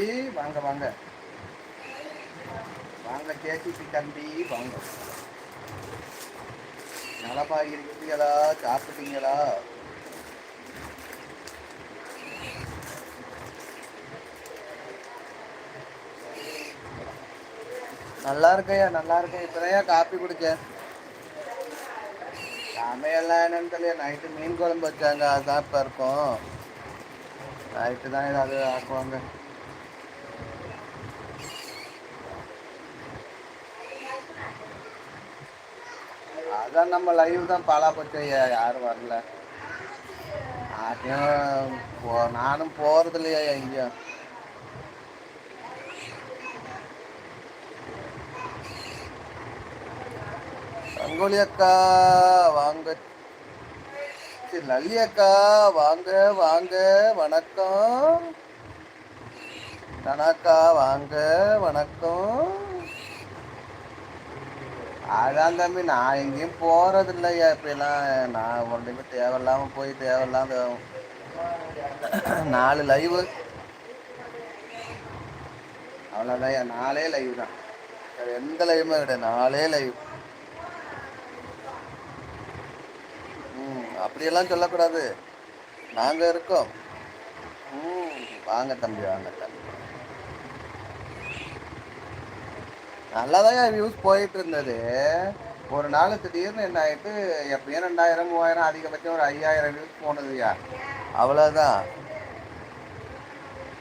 தம்பி வாங்க வாங்க. வாங்க கேசிபி தம்பி வாங்க. நலமா இருக்கீங்களா? சாப்பிட்டீங்களா? நல்லா இருக்கையா நல்லா இருக்கேன். இப்பதான் காப்பி குடிச்சேன் சமையல்லாம் என்னன்னு தெரியல. நைட்டு மீன் குழம்பு வச்சாங்க. அதான் இப்போ இருக்கும். நைட்டு தான் ஏதாவது ஆக்குவாங்க அதான் நம்ம லைவ் தான் பாலா போச்சையா யாரும் வரல. அதையும் போ நானும் போறது இல்லையா எங்கேயும் ரங்கோலி அக்கா வாங்க. சரி, லல்லி அக்கா வாங்க வாங்க வணக்கம். தனாக்கா வாங்க வணக்கம். அதான் தம்பி நான் எங்கேயும் போறது இல்லையா இப்பெல்லாம் நான் ஒன்றையுமே தேவையில்லாம போய் தேவையில்லாம நாலு லைவு அவ்வளோதான் நாலே லைவ் தான். வேற எந்த லைவுமே கிடையாது நாலே லைவ் ம் அப்படியெல்லாம் சொல்லக்கூடாது. நாங்கள் இருக்கோம். ம் வாங்க தம்பி வாங்க தம்பி. நல்லாதான் வியூஸ் போயிட்டு இருந்தது ஒரு நாள் திடீர்னு என்ன ஆயிட்டு எப்பயும் ரெண்டாயிரம் மூவாயிரம் அதிகபட்சம் ஒரு ஐயாயிரம் வியூஸ் போனதுயா அவ்வளோதான்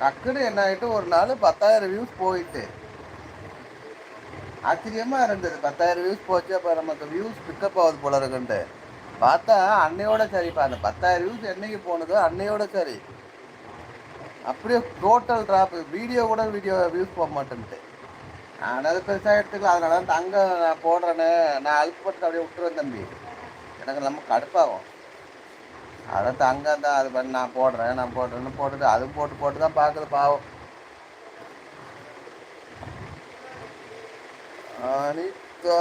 டக்குன்னு என்ன ஆயிட்டு ஒரு நாள் பத்தாயிரம் வியூஸ் போயிட்டு. ஆச்சரியமா இருந்தது. பத்தாயிரம் வியூஸ் போச்சு அப்போ நமக்கு வியூஸ் பிக்கப் ஆகுது போல இருக்குன்ட்டு. பார்த்தா அன்னையோட சரிப்பா. அந்த பத்தாயிரம் வியூஸ் என்னைக்கு போனதோ அன்னையோட சரி. அப்படியே டோட்டல் ட்ராப் வீடியோ கூட வீடியோ வியூஸ் போக மாட்டேன்ட்டு. நான் அது பெருசாக எடுத்துக்கலாம் அதனால தான் தங்க நான் போடுறேன்னு நான் அழுப்புப்பட்டு அப்படியே விட்டுருவேன் தம்பி. எனக்கு நம்ம கடுப்பாகும். அதை தங்க தான் அது பண்ணி நான் போடுறேன் நான் போடுறேன்னு போட்டுட்டு அதுவும் போட்டு போட்டு தான் பார்க்குது பாவம். அனிதா.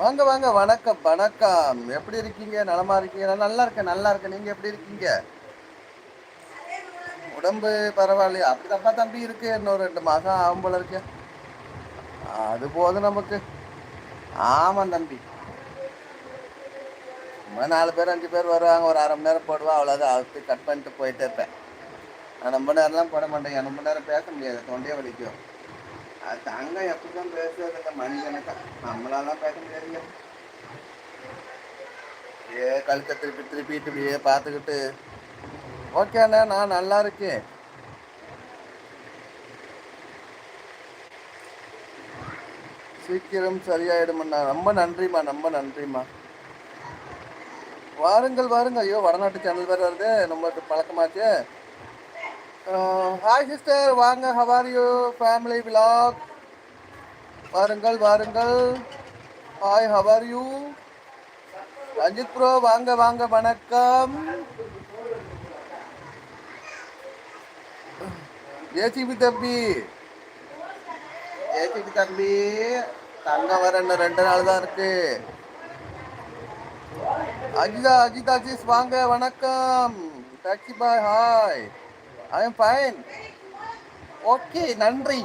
வாங்க வாங்க. வணக்கம் வணக்கம். எப்படி இருக்கீங்க? நலமா இருக்கீங்க நல்லா இருக்கேன் நல்லா இருக்கேன். நீங்கள் எப்படி இருக்கீங்க? உடம்பு பரவாயில்லையா. அப்படி தப்பா தம்பி இருக்கு. இன்னும் ரெண்டு மாதம் ஆகும் போல இருக்கு. அது போதும் நமக்கு. ஆமாம் தம்பி. சும்மா நாலு பேர் அஞ்சு பேர் வருவாங்க. ஒரு அரை மணி நேரம் போடுவா. அவ்வளோதான் அவுத்து கட் பண்ணிட்டு போயிட்டே இருப்பேன். நான் ரொம்ப நேரம்லாம் போட மாட்டேன். ரொம்ப நேரம் பேச முடியாது. தொண்டையே வலிக்கும். அது தங்க எப்படி தான் பேசுறது? இந்த நம்மளாலாம் பேச முடியாதுங்க. ஏ கழுத்தை திருப்பி திருப்பிட்டு இப்படியே பார்த்துக்கிட்டு ஓகே அண்ணா நான் நல்லா இருக்கேன். சீக்கிரம் சரியாயிடுமண்ணா. ரொம்ப நன்றிம்மா ரொம்ப நன்றிம்மா. வாருங்கள் வாருங்கள். ஐயோ வடநாட்டு சேனல் வேறு வருது. நம்மளுக்கு பழக்கமாச்சு. ஹாய் சிஸ்டர் வாங்க how are you family vlog வாருங்கள் வாருங்கள். Hi how are you Ranjith bro வாங்க வாங்க. வணக்கம். ஏசிபி தம்பி. ஏசிபி தம்பி தங்கம் வர இன்னும் ரெண்டு நாள் தான் இருக்கு. அஜிதா அஜிதா ஜிஸ் வாங்க வணக்கம். டாக்ஸி பாய் hi I am fine okay நன்றி.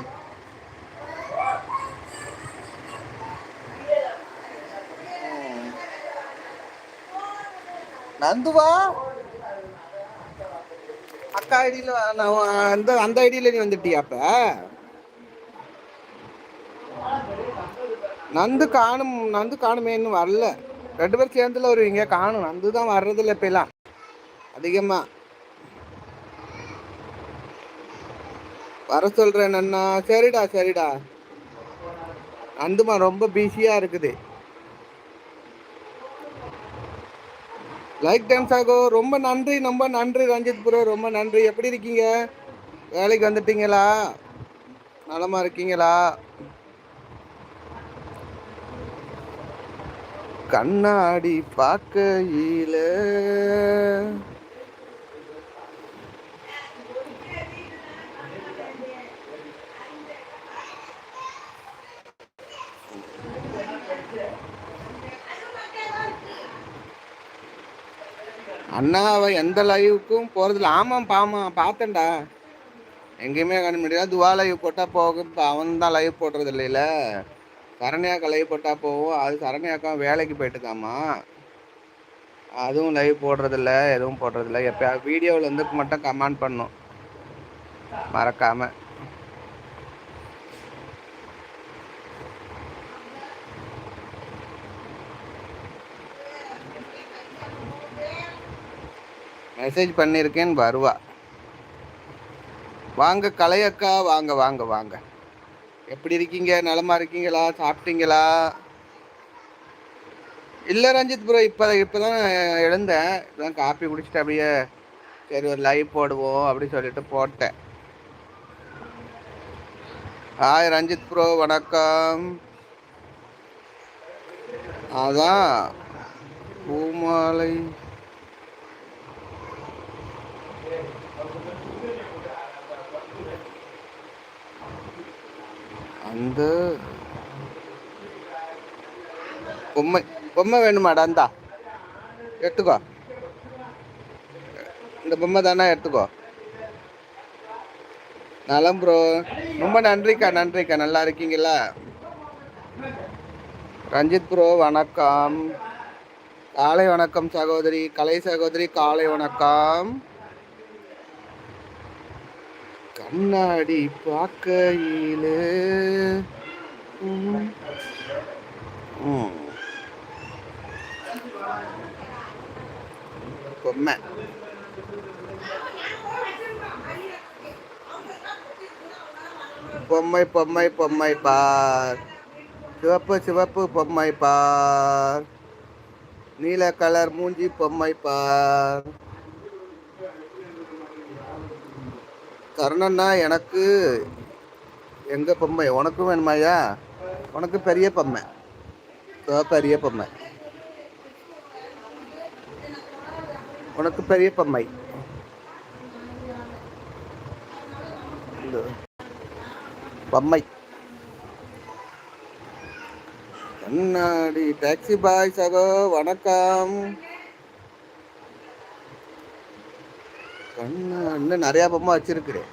நந்துவா? அக்கா ஐடியில் அந்த அந்த ஐடியில் நீ வந்துட்டியா அப்ப? நந்து காணும் நந்து காணுமே இன்னும் வரல. ரெண்டு பேரும் சேர்ந்துல வருவீங்க காணும். நந்து தான் வர்றதில்ல இப்பெல்லாம் அதிகமாக வர சொல்கிறேன் அண்ணா சரிடா சரிடா. நந்துமா ரொம்ப பிஸியாக இருக்குது. லைக் டான்ஸ் ஆகோ ரொம்ப நன்றி ரொம்ப நன்றி ரஞ்சித் ப்ரோ ரொம்ப நன்றி. எப்படி இருக்கீங்க? வேலைக்கு வந்துட்டீங்களா? நலமா இருக்கீங்களா? கண்ணாடி பார்க்கையில அண்ணா எந்த லைவுக்கும் போறதில்ல. ஆமாம் பாமா பார்த்தேன்டா. எங்கேயுமே காண முடியாது துவா லைவ் போட்டால் போகும். இப்போ அவன் தான் லைவ் போடுறது இல்லையில. சரண்யாக்கா லைவ் போட்டால் போகும். அது சரண்யாக்கா வேலைக்கு போயிட்டுக்காமா அதுவும் லைவ் போடுறதில்ல எதுவும் போடுறதில்ல. எப்போ வீடியோவில் வந்து மட்டும் கமெண்ட் பண்ணும். மறக்காமல் மெசேஜ் பண்ணியிருக்கேன்னு வருவா. வாங்க கலையக்கா வாங்க வாங்க வாங்க. எப்படி இருக்கீங்க? நலமா இருக்கீங்களா? சாப்பிட்டீங்களா? இல்லை ரஞ்சித் ப்ரோ இப்போ இப்போ தான் எழுந்தேன். இப்போதான் காப்பி குடிச்சிட்டு அப்படியே சரி ஒரு லைவ் போடுவோம் அப்படின்னு சொல்லிட்டு போட்டேன். ஹாய் ரஞ்சித் ப்ரோ வணக்கம். அதான் பூமாலை அந்த பொம்மை பொம்மை வேணுமாடா இந்தா. எடுத்துக்கோ. இந்த பொம்மை தானே எடுத்துக்கோ. நலம் ப்ரோ. ரொம்ப நன்றிக்கா நன்றிக்கா. நல்லா இருக்கீங்களா? ரஞ்சித் ப்ரோ வணக்கம். காலை வணக்கம் சகோதரி. கலை சகோதரி காலை வணக்கம். கண்ணாடி பார்க்கையிலே பொம்மை. பொம்மை பொம்மை பொம்மை பார். சிவப்பு சிவப்பு பொம்மை பார். நீல கலர் மூஞ்சி பொம்மை பார். கர்ணன்னா எனக்கு எங்கள் பொம்மை? உனக்கும் வேணுமாயா உனக்கு பெரிய பொம்மை. பெரிய பொம்மை. உனக்கு பெரிய பொம்மை. பொம்மை. கண்ணாடி டாக்ஸி பாய் சகோ வணக்கம். கண்ணு இன்னும் நிறையா பொம்மை வச்சிருக்குறேன்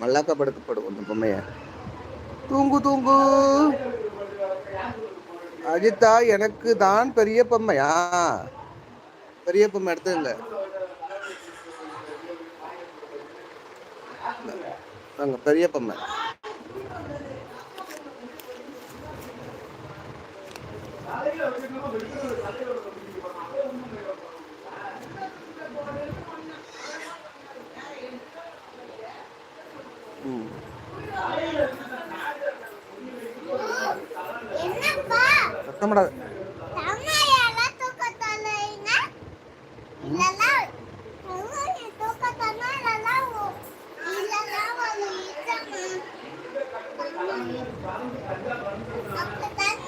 மல்லாக்கப்படுத்தப்படும் அந்த பொம்மைய. தூங்கு தூங்கு. அஜித்தா எனக்கு தான் பெரிய பொம்மையா? பெரிய பொம்மை எடுத்தது இல்லை பெரிய பொம்மை. ம். என்னப்பா சத்தமிடாத தம்மையால தூக்கத்தலைங்க இல்லனா அவங்க தூக்கத்தனா இல்லனா இல்லனா ஒரு இச்சமா அப்பதான்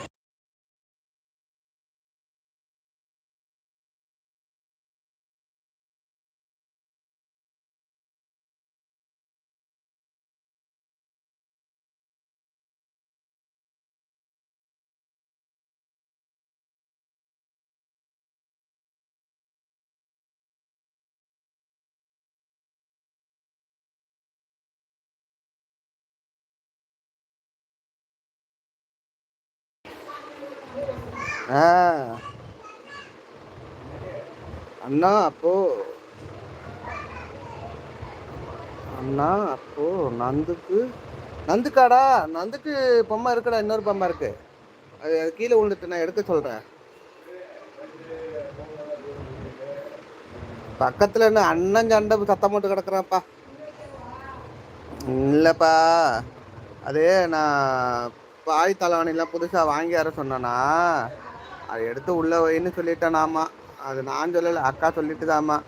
ஆ. அண்ணா அப்போ. அண்ணா அப்போ நந்துக்கு. நந்துக்காடா நந்துக்கு பொம்மை இருக்குடா இன்னொரு பொம்மை இருக்கு. அது கீழே விழுந்துட்டு நான் எடுக்க சொல்றேன். பக்கத்துல என்ன அண்ணன் சண்டை சத்தம் போட்டு கிடக்குறான்ப்பா. இல்லைப்பா. அது நான் பாய் தலைவாணிலாம் புதுசாக வாங்கி வர சொன்னேன்னா அதை எடுத்து உள்ளே வைன்னு சொல்லிட்டேனாமா. அது நான் சொல்லலை அக்கா சொல்லிட்டுதாம்மா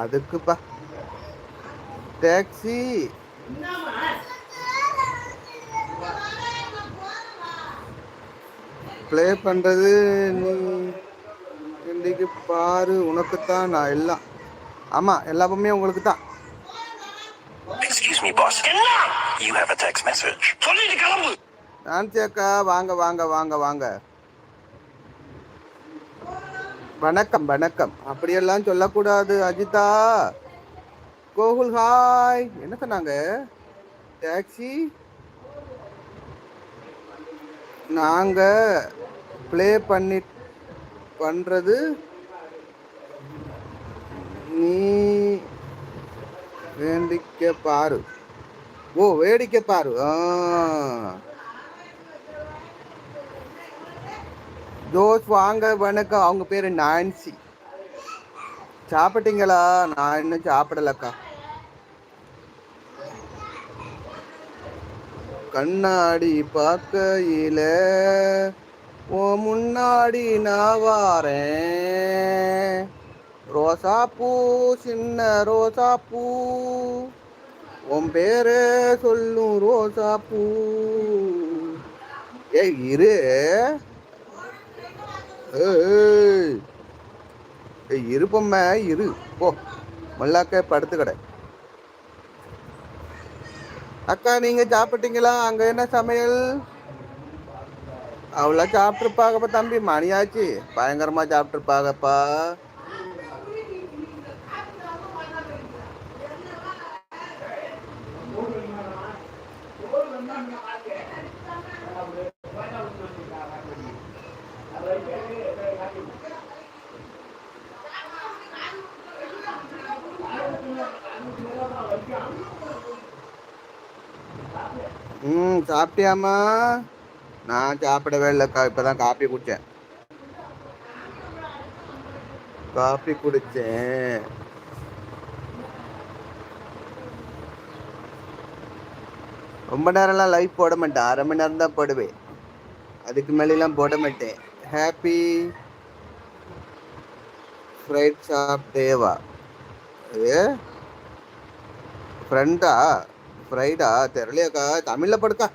அதுக்குப்பா. டேக்ஸி ப்ளே பண்ணுறது நீ இன்றைக்கு பாரு உனக்கு தான் நான் எல்லாம். ஆமாம் எல்லா பொம்மையும் உங்களுக்கு தான் me, boss. You have a text message. அக்கா வாங்க வாங்க வாங்க வாங்க. வணக்கம் வணக்கம். அப்படியெல்லாம் சொல்லக்கூடாது அஜிதா. கோகுல் ஹாய் என்ன சொன்னாங்க? டாக்ஸி நாங்க ப்ளே பண்ணி பண்றது நீ வேடிக்கை பாரு ஓ வேடிக்கை பாரு ஆ. ஜோஸ் வாங்க வணக்கம் அவங்க பேரு நான்சி. சாப்பிட்டீங்களா? நான் இன்னும் சாப்பிடலக்கா. கண்ணாடி பார்க்கையில ஓ முன்னாடி நான் வாரேன். ரோசாப்பூ சின்ன ரோசாப்பூ. உன் பேரு சொல்லும் ரோசாப்பூ. ஏய் இரு. ஏய். இரு போ. மல்லாக்க படுத்து கடை அக்கா நீங்க சாப்பிட்டீங்களா? அங்க என்ன சமையல்? அவ்வளோ சாப்பிட்டுருப்பாங்கப்பா தம்பி. மணியாச்சு. பயங்கரமா சாப்பிட்டுருப்பாங்கப்பா ம் சாப்பிட்டியாம்மா? நான் சாப்பிடவே இல்லைக்கா இப்பதான் காப்பி குடிச்சேன். காப்பி குடிச்சேன். ரொம்ப நேரம்லாம் லைஃப் போட மாட்டேன். அரை மணி நேரம் தான் போடுவேன். அதுக்கு மேலாம் போட மாட்டேன். ஹாப்பி ஃப்ரைட் ஷாப் தேவா அது ஃப்ரெண்டா ஃப்ரைடா தெரியலையாக்கா. தமிழில் படுக்கா.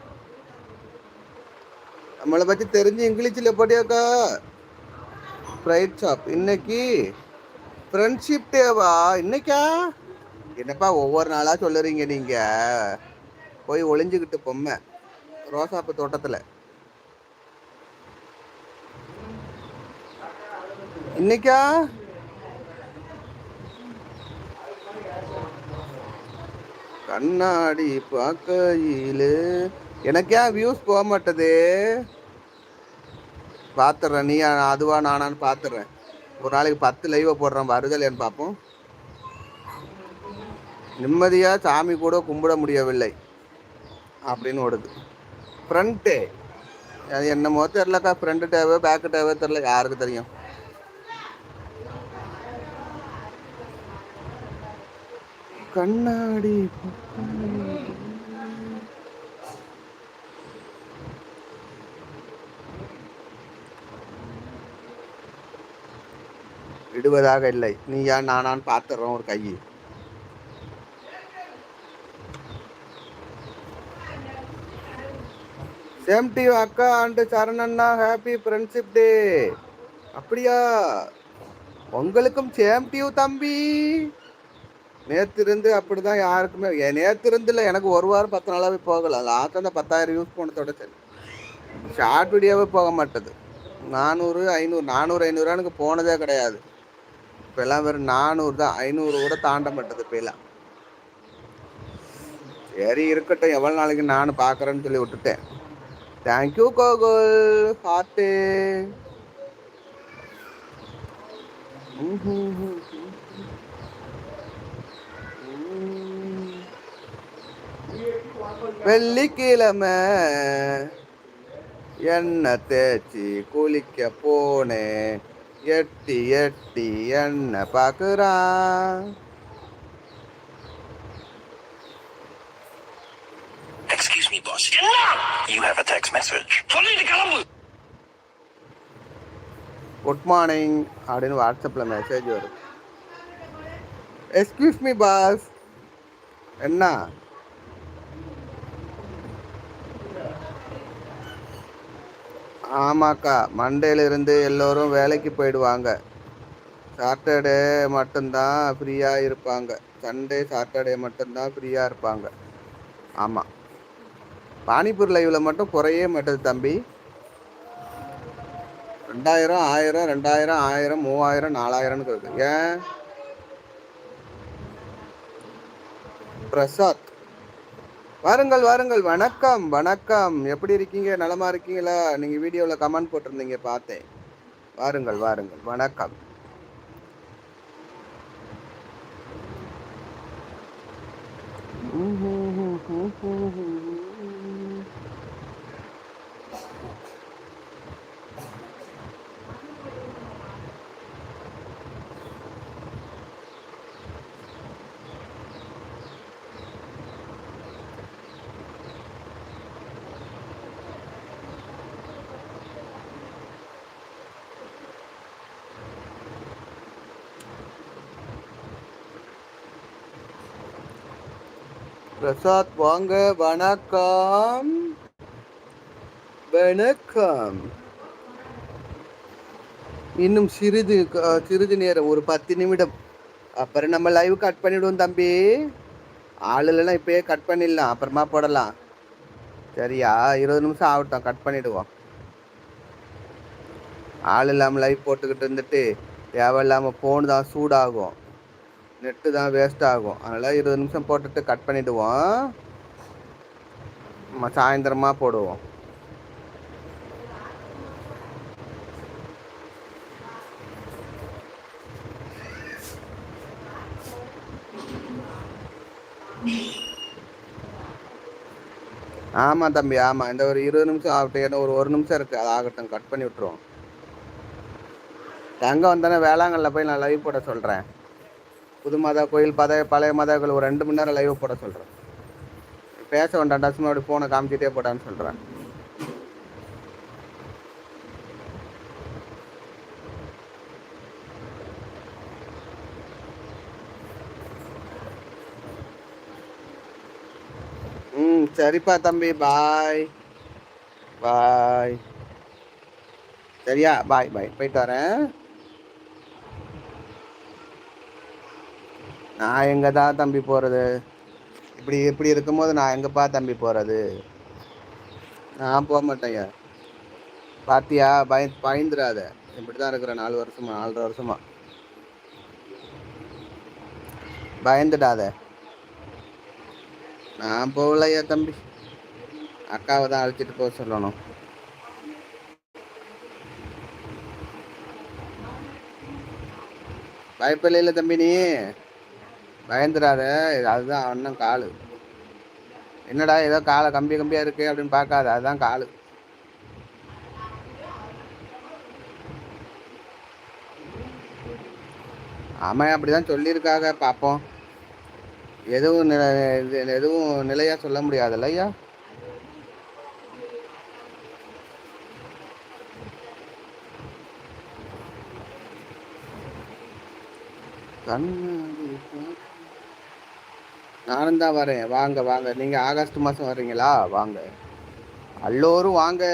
நம்மளை பற்றி தெரிஞ்சு இங்கிலீஷில் படியாக்கா ஃப்ரைட் ஷாப் இன்னைக்கு ஃப்ரெண்ட்ஷிப் டேவா இன்னைக்கா? என்னப்பா ஒவ்வொரு நாளாக சொல்லுறீங்க நீங்கள் போய் ஒளிஞ்சுக்கிட்டு பொம்மை. ரோசாப்பு தோட்டத்தில். இன்னைக்கா? கண்ணாடி பார்க்கையில. எனக்கு ஏன் வியூஸ் போக மாட்டது. பார்த்துட்றேன் நீ அதுவா நானான்னு பார்த்துட்றேன் ஒரு நாளைக்கு பத்து லைவை போடுறேன் வருதலைன்னு பார்ப்போம் நிம்மதியாக சாமி கூட கும்பிட முடியவில்லை. அப்படின்னு ஓடுது. ஃப்ரண்ட்டு அது என்னமோ தெரிலக்கா ஃப்ரண்ட்டு டேவோ பேக்கு டேவோ தெரில யாருக்கு தெரியும்? கண்ணாடி. விடுவதாக இல்லை. நீ நானான்னு பார்த்துடுறோம் ஒரு கை சேம் டி அக்கா அண்டு சரணண்ணா ஹாப்பி ஃப்ரெண்ட்ஷிப் டே அப்படியா? உங்களுக்கும் சேம் டியூ தம்பி. நேற்று இருந்து அப்படி தான் யாருக்குமே என் நேற்று இருந்து இல்லை எனக்கு ஒரு வாரம் பத்து நாளாகவே போகல. லாஸ்ட் அந்த பத்தாயிரம் யூஸ் பண்ணதோட சரி. ஷார்ட் வீடியோவே போக மாட்டேது. நானூறு ஐநூறு நானூறு ஐநூறுரூவா எனக்கு போனதே கிடையாது. இப்போல்லாம் வெறும் நானூறு தான். ஐநூறு கூட தாண்ட மாட்டேது இப்போலாம் சரி இருக்கட்டும். எவ்வளோ நாளைக்கு நான் பார்க்குறேன்னு சொல்லி விட்டுட்டேன். தேங்க்யூ கோகுல் ஹார்ட்டு வெள்ளிக்கிழமை எண்ணெய் தேய்ச்சி குளிக்க போனேன் எட்டி எட்டி எண்ணெய் பார்க்குறான் Excuse me, boss. You have a text message. சொல்லிட்டு கிளம்பு. குட் மார்னிங் அப்படின்னு வாட்ஸ்அப்பில் மெசேஜ் வரும். எக்ஸ்கியூஸ் மீ பாஸ் என்ன? ஆமாக்கா மண்டேலிருந்து எல்லோரும் வேலைக்கு போயிடுவாங்க. சாட்டர்டே மட்டும்தான் ஃப்ரீயாக இருப்பாங்க. சண்டே சாட்டர்டே மட்டும்தான் ஃப்ரீயாக இருப்பாங்க. ஆமாம் பானிபூர் லைவில் மட்டும் குறையே மாட்டேது தம்பி. ரெண்டாயிரம் ஆயிரம் ரெண்டாயிரம் ஆயிரம் மூவாயிரம் நாலாயிரம்னு இருக்குது ஏன்? பிரசாத். வாருங்கள் வாருங்கள். வணக்கம் வணக்கம். எப்படி இருக்கீங்க? நலமாக இருக்கீங்களா? நீங்கள் வீடியோவில் கமெண்ட் போட்டிருந்தீங்க பார்த்தேன். வாருங்கள் வாருங்கள். வணக்கம். பிரசாத் வாங்க வணக்கம். வணக்கம். இன்னும் சிறிது க- சிறிது நேரம் ஒரு பத்து நிமிடம். அப்புறம் நம்ம லைவ் கட் பண்ணிவிடுவோம் தம்பி. ஆள் இல்லைன்னா இப்பயே கட் பண்ணிடலாம் அப்புறமா போடலாம். சரியா? இருபது நிமிஷம் ஆகட்டும் கட் பண்ணிவிடுவோம் ஆள் இல்லாமல் லைவ் போட்டுக்கிட்டு இருந்துட்டு தேவையில்லாமல் ஃபோன் தான் சூடாகும். நெட்டு தான் வேஸ்ட் ஆகும். அதனால் இருபது நிமிஷம் போட்டுட்டு கட் பண்ணிவிடுவோம் நம்ம சாயந்தரமாக போடுவோம். ஆமாம் தம்பி ஆமாம் இந்த ஒரு இருபது நிமிஷம் ஆகட்டும். ஏன்னா ஒரு ஒரு நிமிஷம் இருக்குது அது ஆகட்டும். கட் பண்ணி விட்ருவோம் தங்கம் வந்தானே வேளாங்கல்ல போய் நான் லைவ் போட சொல்கிறேன் புது மாதா கோயில் பழைய பழைய மாதா கோயில் ஒரு ரெண்டு மணி நேரம் லைவ் போட சொல்கிறேன் பேச வேண்டாம் சும்மா அப்படி ஃபோனை காமிச்சிட்டே போட்டான்னு சொல்கிறேன் ம் சரிப்பா தம்பி பாய் பாய் சரியா? பாய் பாய் போயிட்டு வரேன். நான் எங்கே தான் தம்பி போகிறது இப்படி இப்படி இருக்கும்போது நான் எங்கேப்பா தம்பி போகிறது நான் போக மாட்டேங்க. பார்த்தியா பய பயந்துடாத இப்படி தான் இருக்கிறேன் நாலு வருஷமா நாலரை வருஷமா. பயந்துடாத. நான் போகலையா தம்பி? அக்காவை தான் அழைச்சிட்டு போக சொல்லணும். பயப்பில்லையில தம்பி நீ? பயந்துடாத அதுதான் அண்ணன் காலு. என்னடா ஏதோ காலை கம்பி கம்பியாக இருக்கு அப்படின்னு பார்க்காத அதுதான் காலு. அப்படி அப்படிதான் சொல்லியிருக்காங்க பார்ப்போம் எதுவும் இது எதுவும் நிலையா சொல்ல முடியாதுல்ல ஐயா? கண்ணு நானும் தான் வரேன். வாங்க வாங்க. நீங்கள் ஆகஸ்ட் மாதம் வர்றீங்களா? வாங்க. எல்லோரும் வாங்க.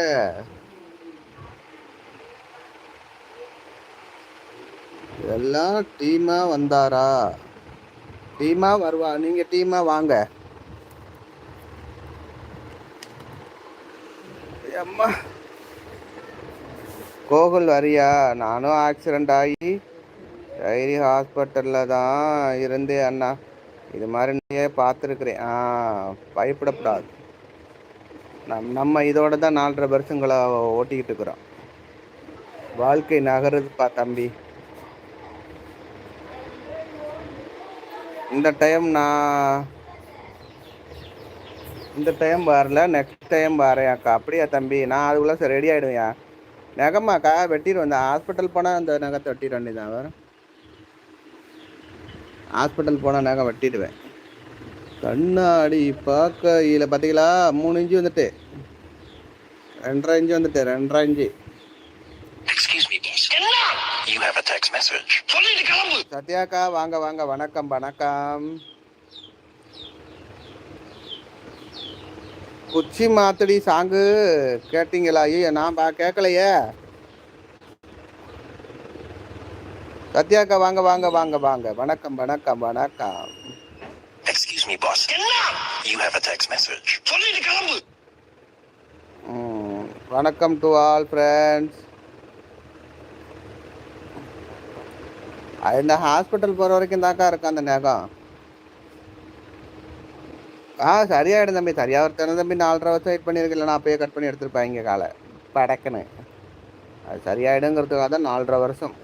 எல்லாம் டீமாக வந்தாரா? டீமாக வருவா. நீங்கள் டீமாக வாங்க. அம்மா. கோகுல் வரியா? நானும் ஆக்சிடெண்ட் ஆகி டைரி ஹாஸ்பிட்டலில் தான் இருந்தேன் அண்ணா. இது மாதிரி நிறைய பார்த்துருக்குறேன். ஆ பயப்படக்கூடாது நம் நம்ம இதோட தான் நாலரை வருஷங்களை ஓட்டிக்கிட்டு இருக்கிறோம். வாழ்க்கை நகருதுப்பா தம்பி. இந்த டைம் நான் இந்த டைம் வரல நெக்ஸ்ட் டைம் வரேன் அக்கா. அப்படியா தம்பி? நான் அதுக்குள்ளே சரி ரெடி ஆகிடுவேன் நகமாக்கா வெட்டிடுவேன் இந்த ஹாஸ்பிட்டல் போனால் அந்த நகத்தை வெட்டிட வேண்டியதான் வரும். ஹாஸ்பிட்டல் போனால் நகை வெட்டிடுவேன். கண்ணாடி பார்க்கையில் பார்த்தீங்களா மூணு இன்ச்சு வந்துட்டு. ரெண்டரை இன்ச்சு வந்துட்டு ரெண்டரை inch. Excuse me, boss. You have a text message. சொல்லிட்டு கிளம்பு. சத்யாக்கா வாங்க வாங்க. வணக்கம் வணக்கம். குச்சி மாத்தடி சாங்கு கேட்டீங்களா? ஐயோ நான் பா கேட்கலையே சத்யாக்கா வாங்க வாங்க வாங்க வாங்க. வணக்கம் வணக்கம் வணக்கம். Excuse me, boss. You have a text message. சொல்லிட்டு கிளம்பு. ம், வணக்கம் டு ஆல் ஃப்ரெண்ட்ஸ் இந்த ஹாஸ்பிட்டல் போகிற வரைக்கும் தாக்கா இருக்கும் அந்த நகம்? ஆ சரியாயிடும் தம்பி. சரியாக ஒருத்தன தம்பி நாலரை வருஷம் வெயிட் பண்ணியிருக்கல நான் அப்பயே கட் பண்ணி எடுத்துருப்பாங்க காலை. படக்குன்னு. அது சரியாயிடுங்கிறதுக்காக தான் நாலரை வருஷம்.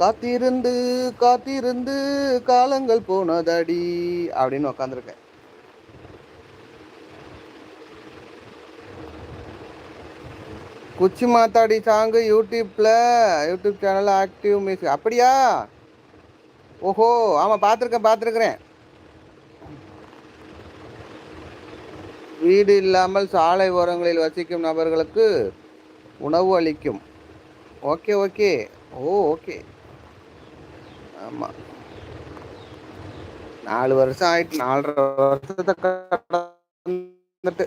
காத்திருந்து காத்திருந்து காலங்கள் போனதடி அப்படின்னு உக்காந்துருக்கேன். குச்சி மாத்தாடி சாங்கு யூடியூப்பில் யூடியூப் சேனல் ஆக்டிவ் மியூசிக் அப்படியா? ஓஹோ ஆமாம் பார்த்துருக்கேன் பார்த்துருக்குறேன் வீடு இல்லாமல் சாலை ஓரங்களில் வசிக்கும் நபர்களுக்கு உணவு அளிக்கும். Okay okay. ஓ ஓகே. ஆமாம் நாலு வருஷம் ஆயிட்டு நாலரை வருஷத்தை கடந்துட்டு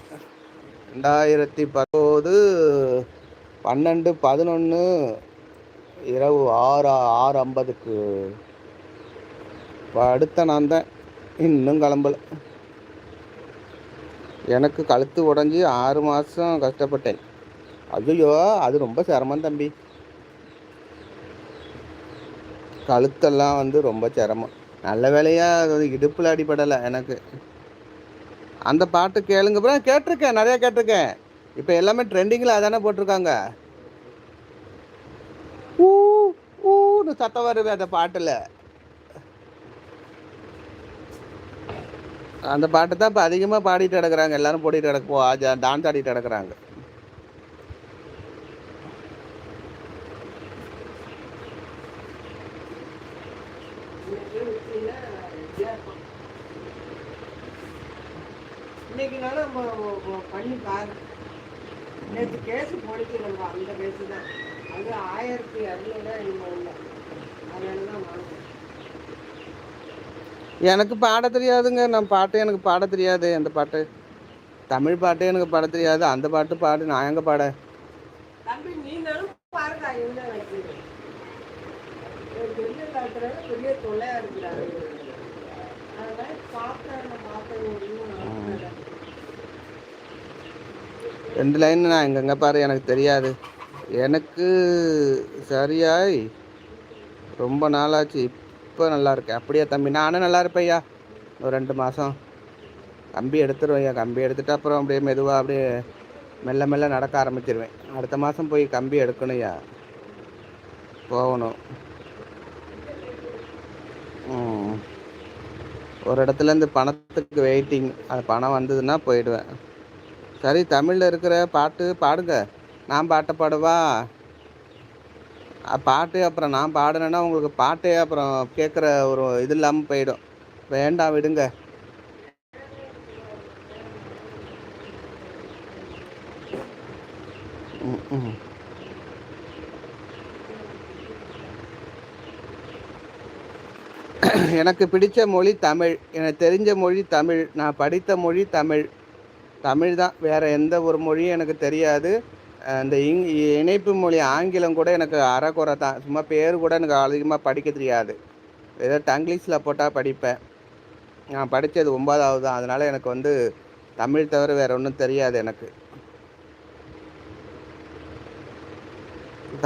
ரெண்டாயிரத்தி பத்தொம்போது பன்னெண்டு பதினொன்று இரவு ஆறு ஆறு ஐம்பதுக்கு அடுத்த நான் தான். இன்னும் கிளம்பல. எனக்கு கழுத்து உடஞ்சி ஆறு மாதம் கஷ்டப்பட்டேன். ஐயோ அது ரொம்ப சிரமம் தம்பி. கழுத்தெல்லாம் வந்து ரொம்ப சிரமம். நல்ல வேலையாக அது இடுப்பில் அடிபடலை எனக்கு. அந்த பாட்டு கேளுங்க அப்புறம் கேட்டிருக்கேன் நிறையா கேட்டிருக்கேன். இப்போ எல்லாமே ட்ரெண்டிங்கில் அதானே போட்டிருக்காங்க. ஊ ஊன்னு சத்தம் வருவேன் அந்த பாட்டில். அந்த பாட்டு தான் இப்போ அதிகமாக பாடிட்டு கிடக்குறாங்க. எல்லாரும் போட்டிட்டு கிடக்கு டான்ஸ் ஆடிட்டு கிடக்குறாங்க இன்னைக்கு நாளும் நம்ம நம்ம பண்ணி பாரு நேற்று கேஸ் போடுச்சு நம்ம அந்த கேஸு தான் அது ஆயிரத்தி இரநூறுவா என்னமோ இல்லை அதனால தான் வாங்கினேன் எனக்கு பாட தெரியாதுங்க. நான் பாட்டு எனக்கு பாட தெரியாது. அந்த பாட்டு தமிழ் பாட்டு எனக்கு பாட தெரியாது. அந்த பாட்டு பாடு நான் எங்கே பாட. ரெண்டு லைன் நான் எங்கெங்க பாரு எனக்கு தெரியாது. எனக்கு சரியாய் ரொம்ப நாளாச்சு. இப்போ நல்லா இருக்கேன் அப்படியா தம்பி நானும் நல்லா இருப்பேன்யா ஒரு ரெண்டு மாதம் கம்பி எடுத்துருவேன்யா கம்பி எடுத்துட்டு அப்புறம் அப்படியே மெதுவாக அப்படியே மெல்ல மெல்ல நடக்க ஆரம்பிச்சிருவேன். அடுத்த மாதம் போய் கம்பி எடுக்கணும்யா போகணும். ஒரு இடத்துல இருந்து பணத்துக்கு வெயிட்டிங் அது பணம் வந்ததுன்னா போயிடுவேன். சரி தமிழில் இருக்கிற பாட்டு பாடுங்க. நான் பாட்டை பாடுவா? பாட்டு அப்புறம் நான் பாடினேன்னா உங்களுக்கு பாட்டே அப்புறம் கேட்குற ஒரு இது இல்லாமல் போயிடும். வேண்டாம் விடுங்க. எனக்கு பிடித்த மொழி தமிழ். எனக்கு தெரிஞ்ச மொழி தமிழ். நான் படித்த மொழி தமிழ். தமிழ் தான். வேறு எந்த ஒரு மொழியும் எனக்கு தெரியாது. இந்த இங் இணைப்பு மொழி ஆங்கிலம் கூட எனக்கு அறக்குறை தான். சும்மா பேர் கூட எனக்கு அதிகமாக படிக்க தெரியாது. ஏதோ டங்கிலீஷில் போட்டால் படிப்பேன். நான் படித்தது ஒன்பதாவது தான். அதனால் எனக்கு வந்து தமிழ் தவிர வேறு ஒன்றும் தெரியாது எனக்கு.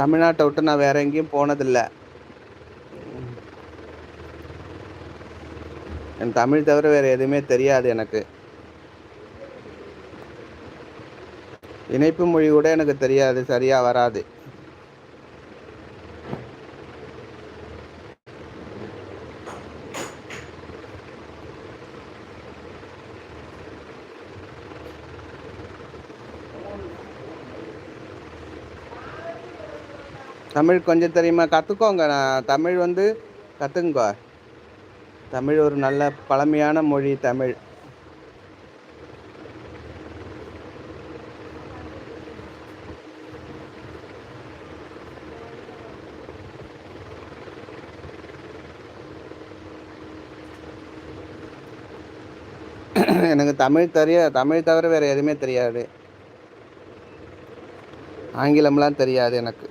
தமிழ்நாட்டை விட்டு நான் வேறு எங்கேயும் போனதில்லை. என் தமிழ் தவிர வேறு எதுவுமே தெரியாது எனக்கு. இணைப்பு மொழி கூட எனக்கு தெரியாது சரியாக வராது. தமிழ் கொஞ்சம் தெரியுமா? கற்றுக்கோங்க நான் தமிழ் வந்து கற்றுங்க தமிழ் ஒரு நல்ல பழமையான மொழி தமிழ் எனக்கு தமிழ் தெரிய தமிழ் தவிர வேறு எதுவுமே தெரியாது. ஆங்கிலம்லாம் தெரியாது எனக்கு.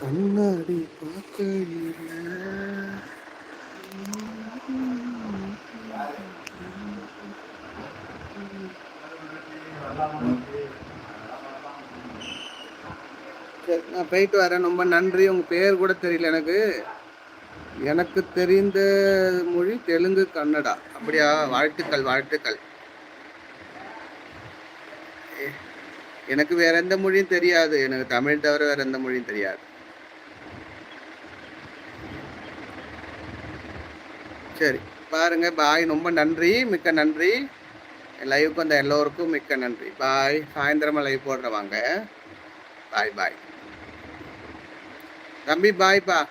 கண்ணாடி பார்க்க சரி நான் போயிட்டு வரேன். ரொம்ப நன்றி. உங்கள் பேர் கூட தெரியல எனக்கு. எனக்கு தெரிந்த மொழி தெலுங்கு கன்னடா. அப்படியா? வாழ்த்துக்கள் வாழ்த்துக்கள். எனக்கு வேற எந்த மொழியும் தெரியாது. எனக்கு தமிழ் தவிர வேற எந்த மொழியும் தெரியாது. சரி பாருங்க. பாய். ரொம்ப நன்றி. மிக்க நன்றி. லைவுக்கு வந்த எல்லோருக்கும் மிக்க நன்றி. பாய். சாயந்தரமாக லைவ் போடுறவாங்க பாய் பாய். தம்பி பாய்ப்பா.